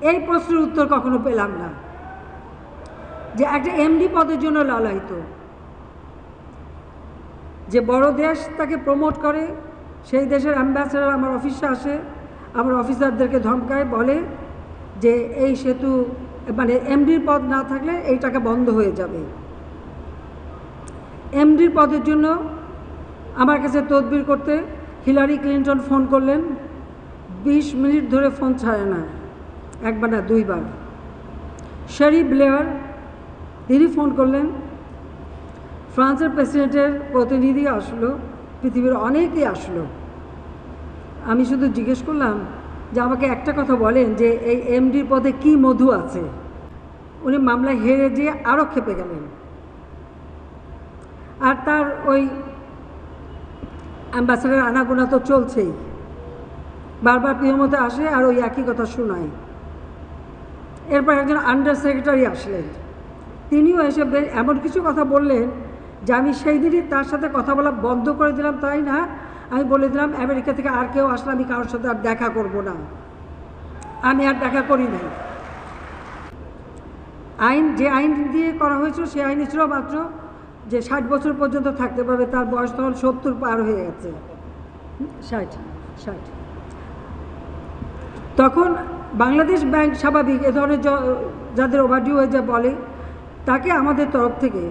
এই প্রশ্নের উত্তর কখনো পেলাম না। যে একটা এমডি পদের জন্য লালায়িত। যে বড় দেশ তাকে প্রমোট করে, সেই দেশের অ্যাম্বাসেডার আমার অফিসে আসে, আমার অফিসারদেরকে ধমকায়, বলে যে এই সেতু মানে এমডির পদ না থাকলে এই টাকা বন্ধ হয়ে যাবে। এমডির পদের জন্য আমার কাছে তদবির করতে হিলারি ক্লিন্টন ফোন করলেন। বিশ মিনিট ধরে ফোন ছাড়ে না। একবার না, দুইবার। শেরি ব্লেয়ার তিনি ফোন করলেন। ফ্রান্সের প্রেসিডেন্টের প্রতিনিধি আসলো, পৃথিবীর অনেকেই আসলো। আমি শুধু জিজ্ঞেস করলাম যে আমাকে একটা কথা বলেন যে এই এমডির পদে কি মধু আছে? উনি মামলায় হেরে যেয়ে আরও খেপে গেলেন। আর তার ওই অ্যাম্বাসেডার আনাগোনা তো চলছেই। বারবার প্রিয়মতে আসে আর ওই একই কথা শোনায়। এরপর একজন আন্ডার সেক্রেটারি আসলেন। তিনিও এসে এমন কিছু কথা বললেন যে আমি সেই দিনই তার সাথে কথা বলা বন্ধ করে দিলাম, তাই না? আমি বলে দিলাম, আমেরিকা থেকে আর কেউ আসলে আমি কারোর সাথে আর দেখা করব না। আমি আর দেখা করি নাই। আইন, যে আইন দিয়ে করা হয়েছিল, সেই আইন ছিল মাত্র যে ষাট বছর পর্যন্ত থাকতে পারবে, তার বয়স তখন সত্তর পার হয়ে গেছে। ষাট ষাট। তখন বাংলাদেশ ব্যাংক স্বাভাবিক, এ ধরনের যাদের ওভারডিউ হয়ে যা বলে, তাকে আমাদের তরফ থেকে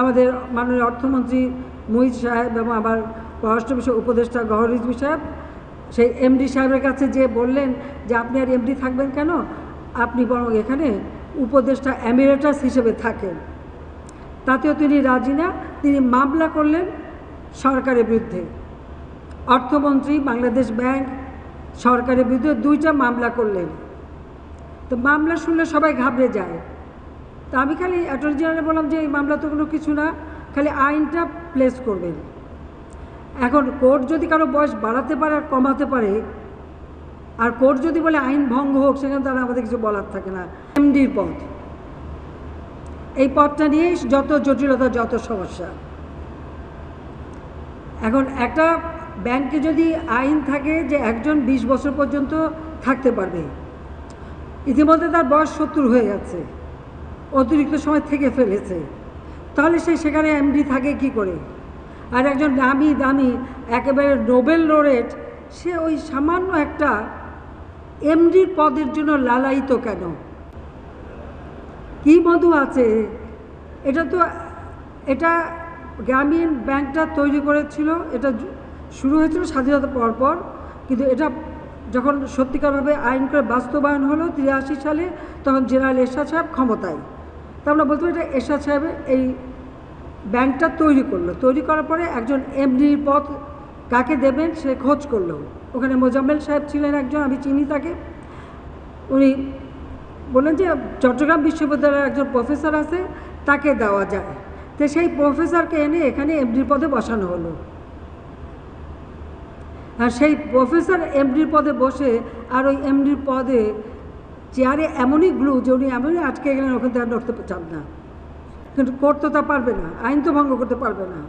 আমাদের মাননীয় অর্থমন্ত্রী মুহিত সাহেব এবং আবার পররাষ্ট্র বিষয় উপদেষ্টা গহর রিজভি সাহেব, সেই এমডি সাহেবের কাছে যে বললেন যে আপনি আর এমডি থাকবেন কেন? আপনি বরং এখানে উপদেষ্টা অ্যামিরেটাস হিসেবে থাকেন। তাতেও তিনি রাজি না, তিনি মামলা করলেন সরকারের বিরুদ্ধে। অর্থমন্ত্রী, বাংলাদেশ ব্যাংক সরকারের বিরুদ্ধে দুইটা মামলা করলেন। তো মামলা শুনলে সবাই ঘাবড়ে যায়। তো আমি খালি অ্যাটর্নি জেনারেল বললাম যে, এই মামলা তো কোনো কিছু না, খালি আইনটা প্লেস করবেন। এখন কোর্ট যদি কারও বয়স বাড়াতে পারে আর কমাতে পারে, আর কোর্ট যদি বলে আইন ভঙ্গ হোক, সেখানে তারা আমাদের কিছু বলার থাকে না। এমডির পদ। এই পদটা নিয়েই যত জটিলতা, যত সমস্যা। এখন একটা ব্যাংকে যদি আইন থাকে যে একজন বিশ বছর পর্যন্ত থাকতে পারবে, ইতিমধ্যে তার বয়স সত্তর হয়ে গেছে, অতিরিক্ত সময় থেকে ফেলেছে, তাহলে সে সেখানে এমডি থাকে কি করে? আর একজন দামি দামি, একেবারে নোবেল লোরেট সে ওই সামান্য একটা এমডির পদের জন্য লালায়িত কেন? কি মধু আছে? এটা তো, এটা গ্রামীণ ব্যাংকটা তৈরি করেছিল, এটা শুরু হয়েছিল স্বাধীনতা পর পর, কিন্তু এটা যখন সত্যিকারভাবে আইন করে বাস্তবায়ন হলো তিরাশি সালে, তখন জেনারেল এরশাদ সাহেব ক্ষমতায়। তা আমরা বলতে পারি এটা এরশাদ সাহেব এই ব্যাংকটা তৈরি করল। তৈরি করার পরে একজন এমডি পদ কাকে দেবেন সে খোঁজ করল। ওখানে মোজাম্মেল সাহেব ছিলেন একজন, আমি চিনি তাকে। উনি বললেন যে চট্টগ্রাম বিশ্ববিদ্যালয়ের একজন প্রফেসর আছে, তাকে দেওয়া যায়। তো সেই প্রফেসরকে এনে এখানে এমডির পদে বসানো হলো। সেই প্রফেসর এমডির পদে বসে আর ওই এমডির পদে চেয়ারে এমনই গ্লু যে উনি এমনই আটকে গেলেন, ওখান থেকে আর নড়তে চান না। কিন্তু করতে তা পারবে না, আইন তো ভঙ্গ করতে পারবে না।